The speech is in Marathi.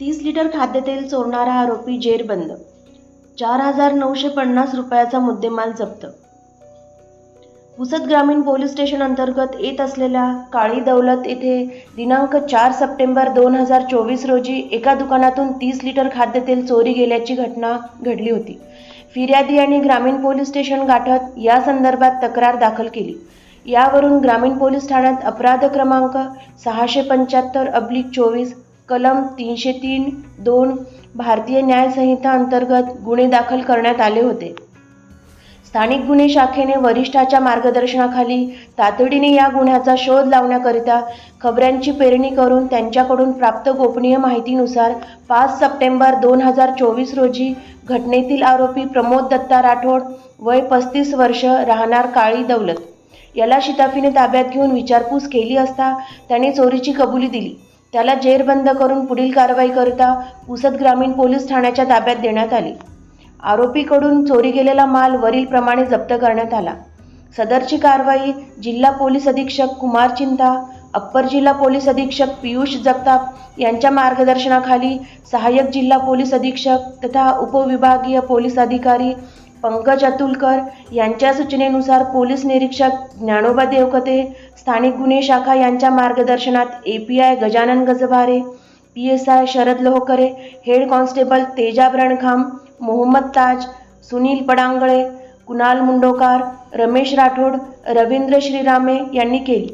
तीस लिटर खाद्यतेल चोरणारा आरोपी जेरबंद चार हजार नऊशे पन्नास रुपयाचा मुद्देमाल जप्त. पुसद ग्रामीण पोलीस स्टेशन अंतर्गत येत असलेल्या काळी दौलत येथे दिनांक चार सप्टेंबर दोन हजार चोवीस रोजी एका दुकानातून तीस लिटर खाद्यतेल चोरी गेल्याची घटना घडली होती. फिर्यादी आणि ग्रामीण पोलीस स्टेशन गाठत या संदर्भात तक्रार दाखल केली. यावरून ग्रामीण पोलीस ठाण्यात अपराध क्रमांक सहाशे पंच्याहत्तर अब्लिक चोवीस कलम तीनशे तीन दोन भारतीय न्यायसंहिता अंतर्गत गुन्हे दाखल करण्यात आले होते. स्थानिक गुन्हे शाखेने वरिष्ठाच्या मार्गदर्शनाखाली तातडीने या गुन्ह्याचा शोध लावण्याकरिता खबऱ्यांची पेरणी करून त्यांच्याकडून प्राप्त गोपनीय माहितीनुसार पाच सप्टेंबर दोन हजार चोवीस रोजी घटनेतील आरोपी प्रमोद दत्ता राठोड वय पस्तीस वर्ष राहणार काळी दौलत. याला शिताफीने ताब्यात घेऊन विचारपूस केली असता त्याने चोरीची कबुली दिली. त्याला जेरबंद करून पुढील कारवाईकरिता पुसद ग्रामीण पोलीस ठाण्याच्या ताब्यात देण्यात आली. आरोपीकडून चोरी गेलेला माल वरीलप्रमाणे जप्त करण्यात आला. सदरची कारवाई जिल्हा पोलीस अधीक्षक कुमार चिंता अप्पर जिल्हा पोलीस अधीक्षक पियुष जगताप यांच्या मार्गदर्शनाखाली सहाय्यक जिल्हा पोलीस अधीक्षक तथा उपविभागीय पोलीस अधिकारी पंकज अतुलकर यांच्या सूचनेनुसार पोलीस निरीक्षक ज्ञानोबा देवकते स्थानिक गुन्हे शाखा यांच्या मार्गदर्शनात A P I Gajanan Gajbhare P S I Sharad Lohkare head constable Teja Brankham Mohammad Taj Sunil Padangale Kunal Mundokar Ramesh Rathod Ravindra Shrirame यांनी केली.